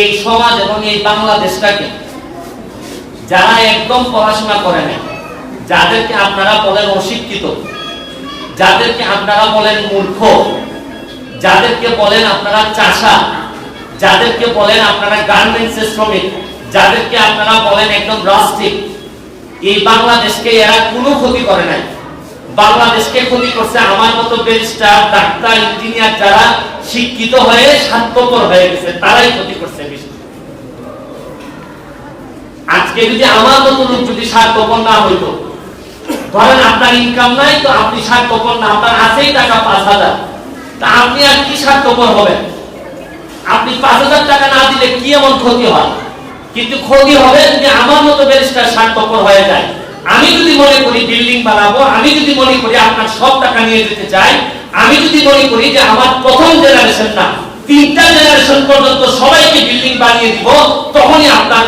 এই সমাজ এবং এই বাংলাদেশটাকে যারা একদম পড়াশোনা করে যাদেরকে আপনারা বলেন অশিক্ষিত, যাদেরকে আপনারা বলেন মূর্খ, যাদেরকে বলেন আপনারা চাষা, যাদেরকে বলেন আপনারা গার্মেন্টসের শ্রমিক, যাদেরকে আপনারা বলেন একদম রাস্টিক এই বাংলাদেশকে এরা কোনো ক্ষতি করে নাই। বাংলাদেশকে ক্ষতি করছে আমার মতো ব্যারিস্টার, ডাক্তার, ইঞ্জিনিয়ার যারা শিক্ষিত হয়ে স্বার্থপর হয়ে গেছে, তারাই ক্ষতি করছে আজকে যদি আমার মতো লোক যদি স্বার্থপর না হইতো, ধরেন আপনার ইনকাম নাই, তো আপনি স্বার্থপর না, আপনার আছেই টাকা পাঁচ হাজার। তা আপনি আর কি স্বার্থপর হবেন? আপনি পাঁচ হাজার টাকা না দিলে কি এমন ক্ষতি হয়? কিন্তু ক্ষতি হবে যদি আমার মতো ব্যারিস্টার স্বার্থপর হয়ে যায়। আমি যদি মনে করি বিল্ডিং বানাবো, আমি যদি মনে করি আপনার সব টাকা নিয়ে যেতে চাই আমি যদি মনে করি যে আমার প্রথম জেনারেশন না, তিনটা জেনারেশন পর্যন্ত সবাইকে বিল্ডিং বানিয়ে দিব, তখনই আপনার,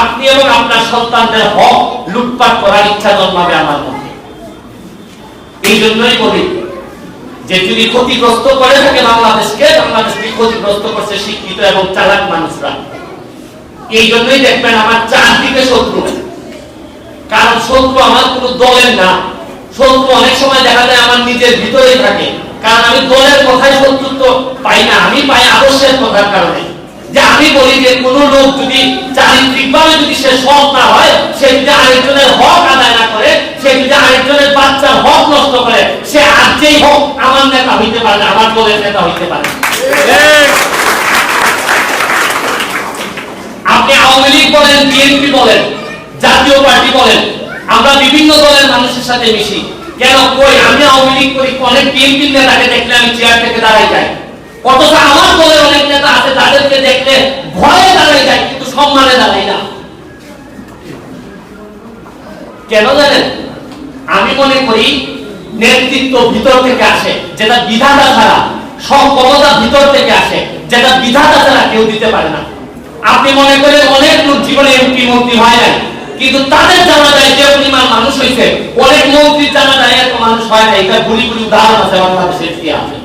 আপনি এবং আপনার সন্তানদের হক লুটপাট করার ইচ্ছা জন্মাবে আমার মধ্যে। এই জন্যই বলি যে যদি ক্ষতিগ্রস্ত করে থাকে বাংলাদেশকে বাংলাদেশকে ক্ষতিগ্রস্ত করছে শিক্ষিত এবং চালাক মানুষরা। এই জন্যই দেখবেন আমার চারদিকে শত্রু। কারণ শত্রু আমার কোনো দলের না। শত্রু অনেক সময় দেখা নিজের ভিতরেই থাকে। কারণ আমি দলের কথায় শত্রুত্ব পাই না, আমি পাই আদর্শের কথার কারণে। যে আমি বলি যে কোন লোক যদি চারিত্রিকভাবে যদি সে সৎ না হয়, সে যদি আরেকজনের হক আদায় না করে, সে যদি আরেকজনের বাচ্চার হক নষ্ট করে, সে আর যেই হোক আমার নেতা হইতে পারে আমার দলের নেতা হইতে পারে আপনি আওয়ামী লীগ বলেন, বিএনপি বলেন, জাতীয় পার্টি বলেন, আমরা বিভিন্ন দলের মানুষের সাথে মিশি। কেন কই? আমি আওয়ামী লীগ করি, অনেক নেতাকে দেখলে আমি চেয়ার থেকে দাঁড়াই যাই। আমার অনেক নেতা আছে, তাদেরকে দেখলে ভয়ে দাঁড়াই যায় কিন্তু সম্মানে দাঁড়াই না। কেন জানেন? আমি মনে করি নেতৃত্ব ভিতর থেকে আসে, যেটা বিধাতা ছাড়া, সব ক্ষমতা ভিতর থেকে আসে, যেটা বিধাতা ছাড়া কেউ দিতে পারে না। আপনি মনে করেন অনেক লোক জীবনে এমপি মন্ত্রী হয় নাই। কিন্তু তাদের জানা যায় যে পরিমাণ মানুষ হয়েছে অনেক মন্ত্রীর জানা যায় এত মানুষ হয় না। এটা গুলি গুলি উদাহরণ আছে বাংলাদেশের ইতিহাসে।